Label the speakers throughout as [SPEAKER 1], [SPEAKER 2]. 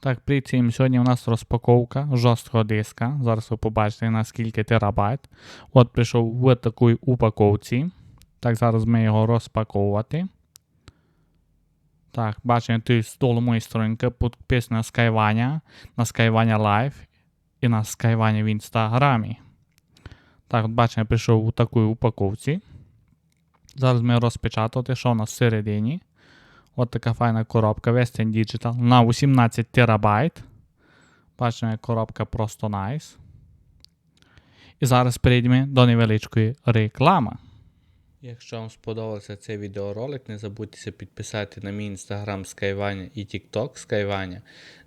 [SPEAKER 1] Так, всім. Сьогодні у нас розпаковка жорсткого диска. Зараз ви побачите наскільки терабайт. От прийшов в такій упаковці. Так, зараз ми його розпаковувати. Так, бачимо, тут долу моєї сторінки підписано Skyvania, на Skyvania Live і на Skyvania в інстаграмі. Так, от бачимо, прийшов у такій упаковці. Зараз ми розпечатати, що у нас всередині. От така файна коробка Western Digital на 18 терабайт. Бачимо, як коробка просто найс. І зараз перейдемо до невеличкої реклами.
[SPEAKER 2] Якщо вам сподобався цей відеоролик, не забудьте підписати на мій інстаграм Skyvania і TikTok Skyvania,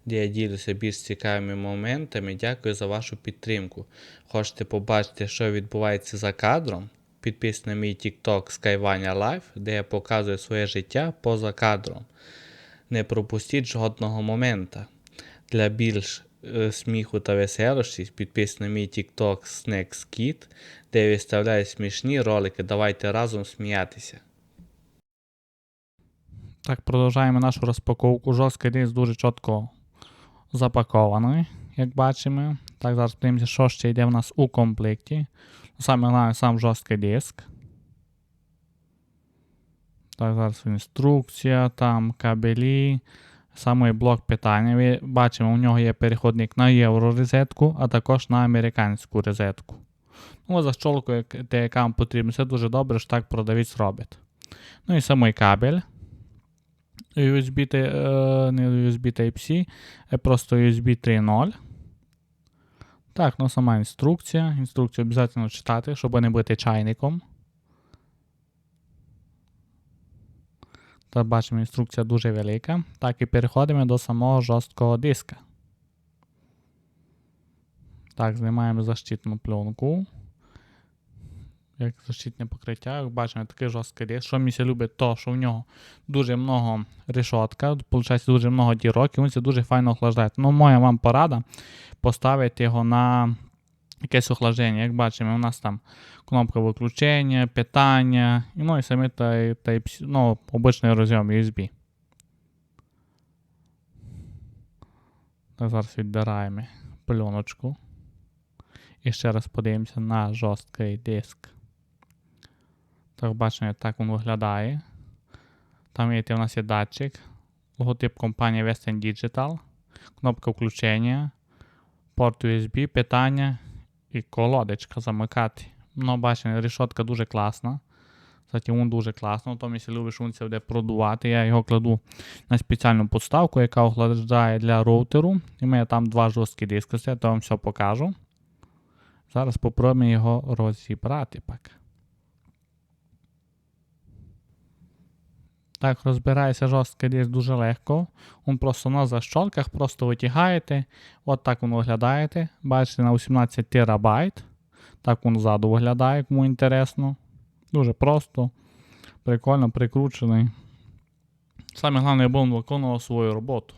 [SPEAKER 2] де я ділюся більш цікавими моментами. Дякую за вашу підтримку. Хочете побачити, що відбувається за кадром? Підписуйтесь на мій TikTok Skyvania Live, де я показую своє життя поза кадром. Не пропустіть жодного момента. Для більш е, сміху та веселощі підписуйтесь на мій TikTok Snacks Kid, де я виставляю смішні ролики. Давайте разом сміятися.
[SPEAKER 1] Так, продовжуємо нашу розпаковку. Жорсткий диск дуже чітко запакований, як бачимо. Так, зараз подивимося, що ще йде в нас у комплекті. Саме головне сам жорсткий диск. Так, зараз інструкція, там кабелі, саме блок питання. Ви бачимо, у нього є переходник на євро розетку, а також на американську розетку. Ну, за щолкою, те, яка вам потрібна, це дуже добре, що так продавець робить. Ну і самий кабель. USB, е, не USB Type-C, просто USB 3.0. Так, ну сама інструкція. Інструкцію обов'язково читати, щоб не бути чайником. Та бачимо, інструкція дуже велика. Так, і переходимо до самого жорсткого диска. Так, знімаємо защитну пленку. Як защитне покриття, як бачимо, такий жорсткий диск. Що мені любить, то що в нього дуже много решотка, виходить дуже много дірок, і він це дуже файно охлаждає. Ну, моя вам порада поставити його на якесь охлаждення. Як бачимо, у нас там кнопка виключення, питання, ну і самі Type, ну, обичний розйом USB. Зараз відбираємо пленочку. І ще раз подивимося на жорсткий диск. Так, бачимо, так він виглядає. Там у нас є датчик, логотип компанії Western Digital, кнопка включення, порт USB, питання і колодочка замикати. Ну, бачимо, рішотка дуже класна. Кстати, він дуже класно, тому якщо любиш він буде продувати, я його кладу на спеціальну подставку, яка охлаждає для роутеру. І мене там два жорсткі диски, я то вам все покажу. Зараз спробуємо його розібрати пак. Так, розбирається жорсткий диск дуже легко. Він просто на защолках, просто витягаєте. От так він виглядає. Бачите, на 18 терабайт. Так він ззаду виглядає, кому інтересно. Дуже просто, прикольно прикручений. Саме головне, щоб він виконував свою роботу.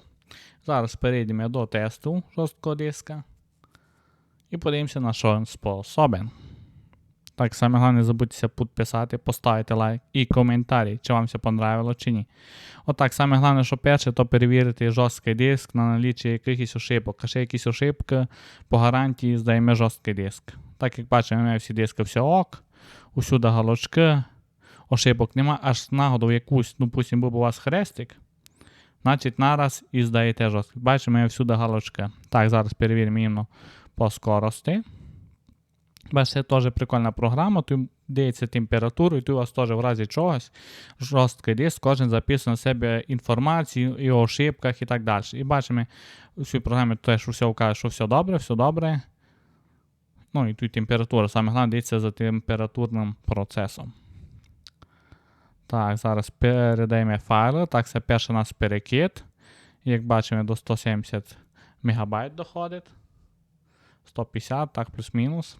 [SPEAKER 1] Зараз перейдемо до тесту жорсткого диска. І подивимося, на що він способен. Так, саме головне, не забудьте підписати, поставити лайк і коментарі, чи вам все понравило чи ні. Отак, саме головне, що перше, то перевірити жорсткий диск на наліччя якихось ошибок. А ще якісь ошибки по гарантії здаємо жорсткий диск. Так як бачимо, всі диски все ок, усюди галочки, ошибок нема, аж нагоду якусь, ну пусть був у вас хрестик. Значить, нараз і здаєте жорсткий. Бачимо, всюди галочки. Так, зараз перевіримо іменно по скорості. Бачите, теж прикольна програма, тут дається температуру, і тут у вас теж в разі чогось жорсткий диск, кожен записує на себе інформацію і ошибках і так далі. І бачимо, у цій програмі теж все вкаже, що все добре, все добре. Ну і тут температура, саме головне дається за температурним процесом. Так, зараз передаємо файли. Так, це перший у нас перекид. Як бачимо, до 170 МБ доходить. 150, так, плюс-мінус.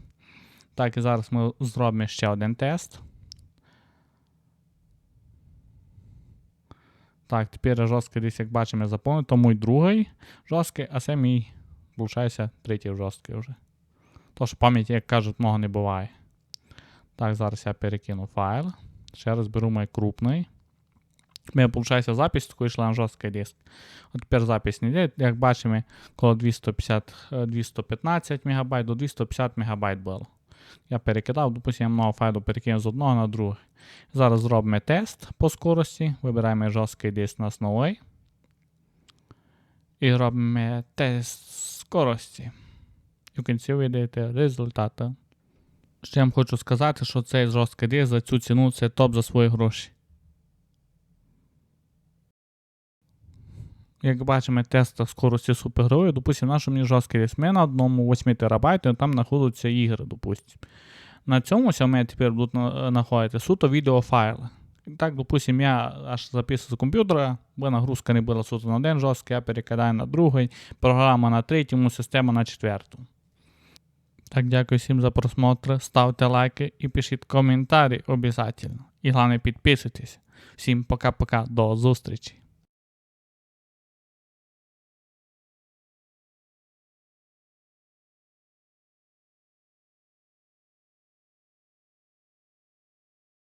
[SPEAKER 1] Так, і зараз ми зробимо ще один тест. Так, тепер жорсткий десь, як бачимо, заповнений. То мій другий жорсткий, а це мій, виходить, третій жорсткий вже. То, що пам'яті, як кажуть, много не буває. Так, зараз я перекину файл. Ще раз беру мій крупний. У мене, виходить, запись такою йшла на жорсткий диск. От тепер запись не йде. Як бачимо, коло 250, е, 215 МБ до 250 МБ було. Я перекидав, допустимо, много файлу перекинув з одного на другий. Зараз зробимо тест по скорості. Вибираємо жорсткий диск на новий. І робимо тест скорості. І в кінці ви йдете результати. Ще я вам хочу сказати, що цей жорсткий диск за цю ціну це топ за свої гроші. Як бачимо, тест скорості супергерою, допустимо, наш мені жорсткий. У на одному 8 терабайті там знаходяться ігри, допустимо. На цьому у тепер будуть знаходити суто відеофайли. Так, допустим, я аж записую з комп'ютера, бо нагрузка не була суто на один жорсткий, я перекидаю на другий, програма на третьому, система на четвертому. Так, дякую всім за просмотр. Ставте лайки і пишіть коментарі обов'язково. І головне підписуйтесь. Всім пока-пока, до зустрічі.